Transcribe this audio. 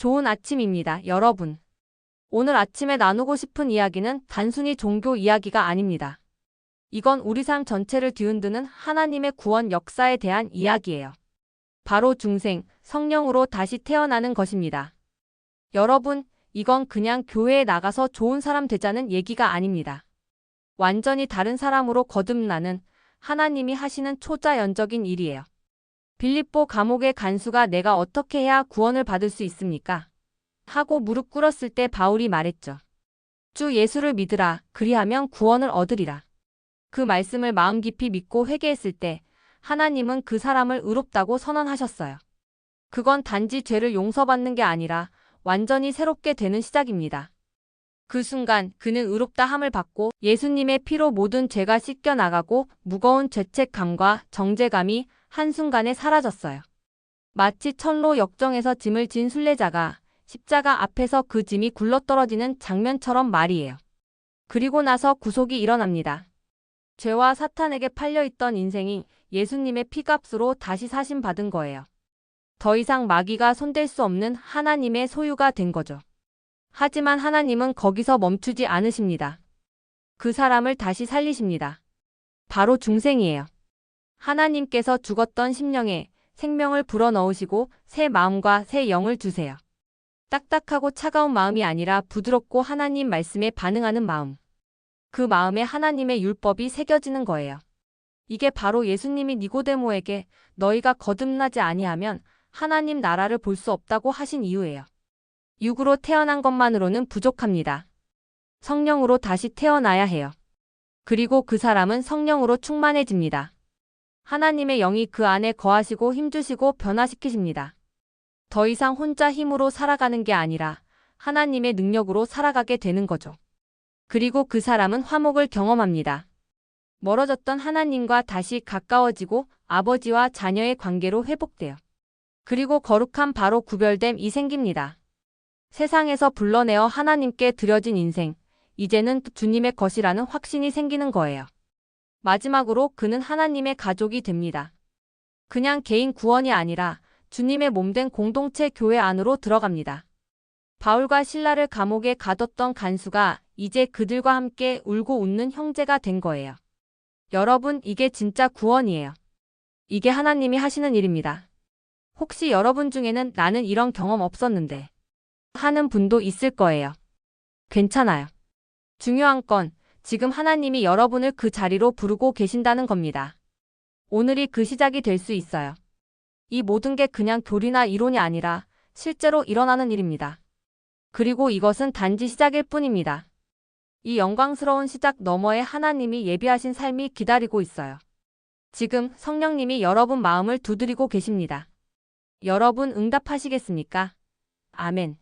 좋은 아침입니다, 여러분. 오늘 아침에 나누고 싶은 이야기는 단순히 종교 이야기가 아닙니다. 이건 우리 삶 전체를 뒤흔드는 하나님의 구원 역사에 대한 이야기예요. 바로 중생, 성령으로 다시 태어나는 것입니다. 여러분, 이건 그냥 교회에 나가서 좋은 사람 되자는 얘기가 아닙니다. 완전히 다른 사람으로 거듭나는 하나님이 하시는 초자연적인 일이에요. 빌립보 감옥의 간수가 내가 어떻게 해야 구원을 받을 수 있습니까? 하고 무릎 꿇었을 때 바울이 말했죠. 주 예수를 믿으라. 그리하면 구원을 얻으리라. 그 말씀을 마음 깊이 믿고 회개했을 때 하나님은 그 사람을 의롭다고 선언하셨어요. 그건 단지 죄를 용서받는 게 아니라 완전히 새롭게 되는 시작입니다. 그 순간 그는 의롭다 함을 받고 예수님의 피로 모든 죄가 씻겨 나가고 무거운 죄책감과 정죄감이 한순간에 사라졌어요. 마치 천로 역정에서 짐을 진 순례자가 십자가 앞에서 그 짐이 굴러떨어지는 장면처럼 말이에요. 그리고 나서 구속이 일어납니다. 죄와 사탄에게 팔려있던 인생이 예수님의 피값으로 다시 사심받은 거예요. 더 이상 마귀가 손댈 수 없는 하나님의 소유가 된 거죠. 하지만 하나님은 거기서 멈추지 않으십니다. 그 사람을 다시 살리십니다. 바로 중생이에요. 하나님께서 죽었던 심령에 생명을 불어넣으시고 새 마음과 새 영을 주세요. 딱딱하고 차가운 마음이 아니라 부드럽고 하나님 말씀에 반응하는 마음. 그 마음에 하나님의 율법이 새겨지는 거예요. 이게 바로 예수님이 니고데모에게 너희가 거듭나지 아니하면 하나님 나라를 볼 수 없다고 하신 이유예요. 육으로 태어난 것만으로는 부족합니다. 성령으로 다시 태어나야 해요. 그리고 그 사람은 성령으로 충만해집니다. 하나님의 영이 그 안에 거하시고 힘주시고 변화시키십니다. 더 이상 혼자 힘으로 살아가는 게 아니라 하나님의 능력으로 살아가게 되는 거죠. 그리고 그 사람은 화목을 경험합니다. 멀어졌던 하나님과 다시 가까워지고 아버지와 자녀의 관계로 회복돼요. 그리고 거룩한 바로 구별됨이 생깁니다. 세상에서 불러내어 하나님께 드려진 인생, 이제는 주님의 것이라는 확신이 생기는 거예요. 마지막으로 그는 하나님의 가족이 됩니다. 그냥 개인 구원이 아니라 주님의 몸된 공동체 교회 안으로 들어갑니다. 바울과 신라를 감옥에 가뒀던 간수가 이제 그들과 함께 울고 웃는 형제가 된 거예요. 여러분, 이게 진짜 구원이에요. 이게 하나님이 하시는 일입니다. 혹시 여러분 중에는 나는 이런 경험 없었는데 하는 분도 있을 거예요. 괜찮아요. 중요한 건 지금 하나님이 여러분을 그 자리로 부르고 계신다는 겁니다. 오늘이 그 시작이 될 수 있어요. 이 모든 게 그냥 교리나 이론이 아니라 실제로 일어나는 일입니다. 그리고 이것은 단지 시작일 뿐입니다. 이 영광스러운 시작 너머에 하나님이 예비하신 삶이 기다리고 있어요. 지금 성령님이 여러분 마음을 두드리고 계십니다. 여러분 응답하시겠습니까? 아멘.